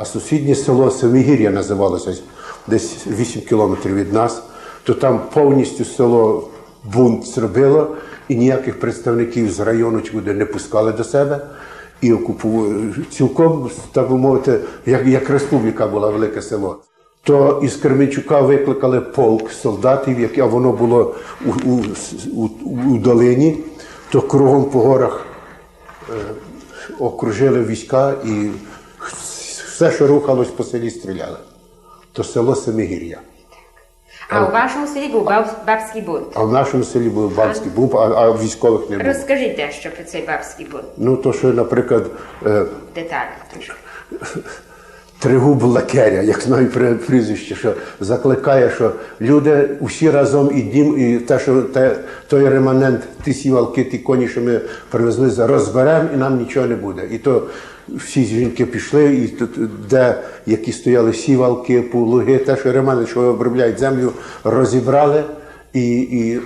А сусіднє село Семигір'я називалося десь 8 кілометрів від нас, то там повністю село бунт зробило, і ніяких представників з району чи куди не пускали до себе. І окупували цілком, так би мовити, як, як республіка була велике село. То із Кременчука викликали полк солдатів, яке воно було у, у, у, у долині, то кругом по горах окружили війська і все, що рухалось по селі, стріляли. То село Семигір'я. А у вашому селі був бабський бунт. А в нашому селі був бабський бунт, а, а військових не було. Розкажіть дещо про цей бабський бунт. Ну, то, що, наприклад, е, Деталі трошки. Тригуб Лакеря, як знаю прізвище, що закликає, що люди усі разом і дім, і те, що те, той реманент, ті сівалки, ті коні, що ми привезли, розберемо, і нам нічого не буде. І то всі жінки пішли, і тут, де які стояли сівалки, плуги, те, що реманент, що обробляють землю, розібрали. І, і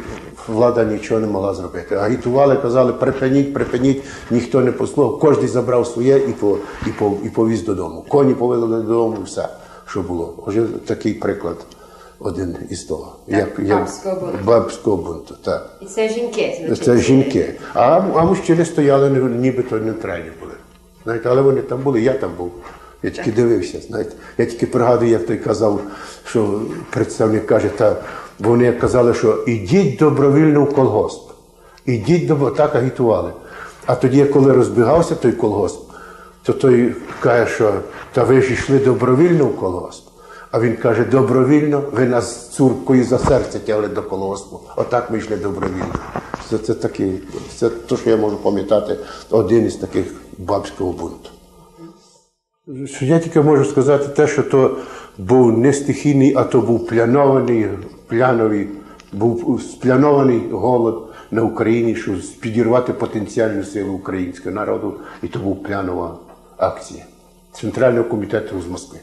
влада нічого не могла зробити. Агітували, казали, припиніть, припиніть, ніхто не послухав, кожен забрав своє і, по, і, по, і повіз додому. Коні повели додому, все, що було. Ось такий приклад один із того. бабського бунту. бабського бунту. Так. І це жінки, значить. Це жінки. А, а мужчини стояли, ні- нібито нейтральні були. Знаєте, але вони там були, я там був. Я тільки дивився, знаєте. Я тільки пригадую, як той казав, що представник каже, та вони казали, що ідіть добровільно в колгосп. Ідіть добро, так агітували. А тоді, коли розбігався той колгосп, то той каже, що та ви ж йшли добровільно в колгосп. А він каже, добровільно, ви нас цуркою за серце тягли до колгоспу. Отак ми йшли добровільно. Це, це такий, це те, що я можу пам'ятати, один із таких бабського бунту. Я тільки можу сказати те, що то був не стихійний, а то був планований, пляновий, був спланований голод на Україні, щоб підірвати потенціальну силу українського народу, і то був планова акція Центрального комітету з Москви.